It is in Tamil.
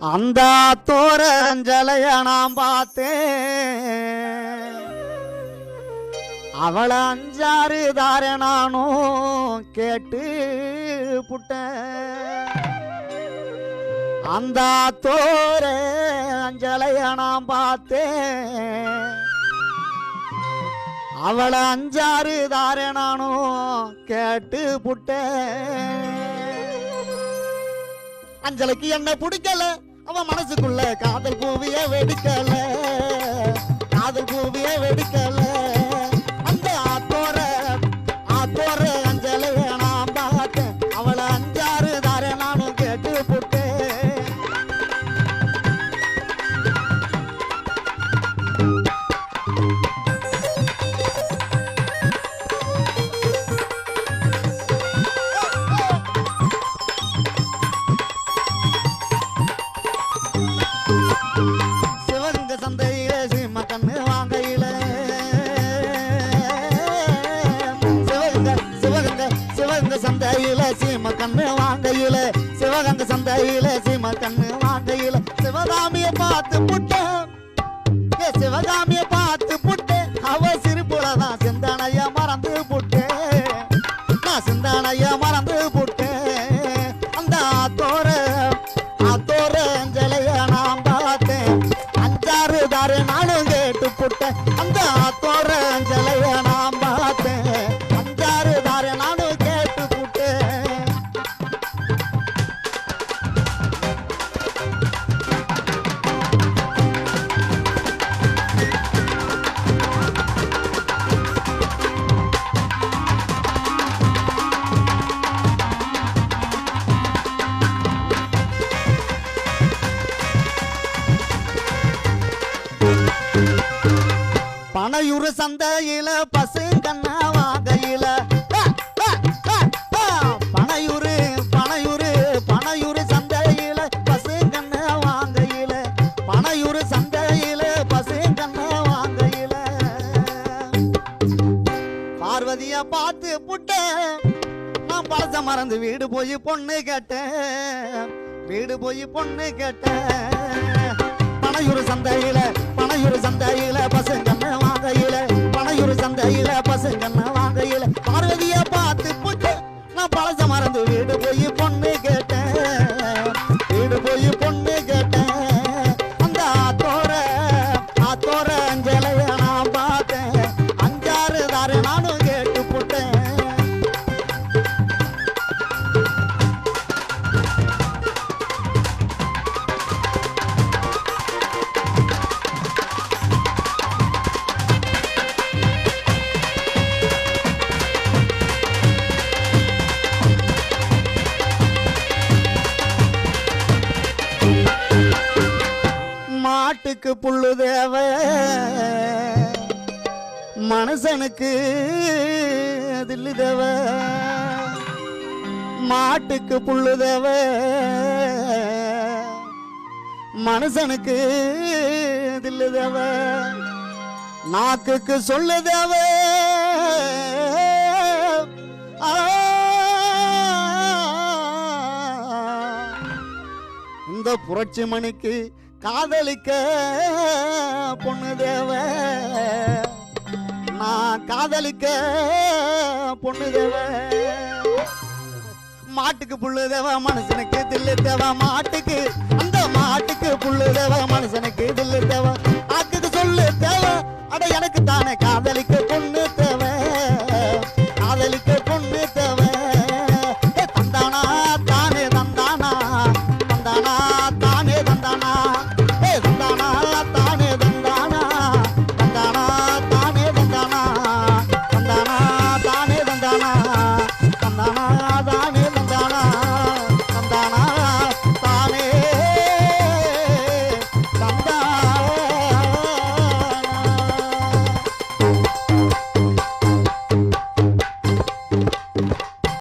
அந்த தோரஞ்சலைய நான் பார்த்தேன். அவளை அஞ்சாறு தார நானும் கேட்டு புட்டேன். அந்த தோர அஞ்சலைய நான் பார்த்தேன். அவளை அஞ்சாறு தார நானும் கேட்டு புட்டேன். அஞ்சலைக்கு என்ன பிடிக்கல? அவன் மனசுக்குள்ள காதல் பூவிய வெடிக்கல. காதல் பூவிய வெடிக்கல. சந்தையில சீம கண்ணு வாங்கையில சிவகங்க சந்தையில சீம கண்ணு வாங்கையில. சிவகாமிய பார்த்து புட்டேன். சிவகாமிய பார்த்து புட்டேன். அவ சிரிப்புலதான் சிந்தனைய மறந்து புட்டேன். நான் சிந்தனைய மறந்து புட்டேன். அந்த ஆத்தோர ஆத்தோர அஞ்சலைய நான் பார்த்தேன். அஞ்சாறு தாரு நானும் கேட்டு புட்டேன். அந்த ஆத்தோர பனையுறு சந்தையில பசுங்கண்ண வாகையில. ஆ, ஆ, ஆ, ஆ. பனையுறு பனையுறு பனையுறு சந்தையில பசுங்கண்ண வாங்கையில பனையுறு சந்தையில பசுங்கண்ண வாங்கையில பார்வதிய பார்த்து புட்டேன் நான் பழச மறந்து வீடு போய் பொண்ணு கேட்டேன். வீடு போய் பொண்ணு கேட்டேன். பனையூர் சந்தையில பனையூர் சந்தையில பசங்கன்னு வாங்கையில பனையூர் சந்தையில பசங்கன்னு வாங்கையில பார்வதிய பார்த்து நான் பழச மறந்து வீடு போய் பொண்ணு மாட்டுக்கு புல்லு தேவ மனுஷனுக்கு தில்லு தேவ மாட்டுக்கு புல்லு தேவ மனுஷனுக்கு தில்லு தேவ நாக்குக்கு சொல்லு தேவ இந்த புரட்சி மணிக்கு காதலிக்க பொண்ணு தேவ. நான் காதலிக்க பொண்ணு தேவ. மாட்டுக்கு புல்லு தேவ மனுஷனுக்கு தில்லு தேவ. மாட்டுக்கு அந்த மாட்டுக்கு புல்லு தேவ மனுஷனுக்கு தில்லு தேவ. ஆக்குக்கு சொல்லு தேவ. அட எனக்கு தானே காதலிக்க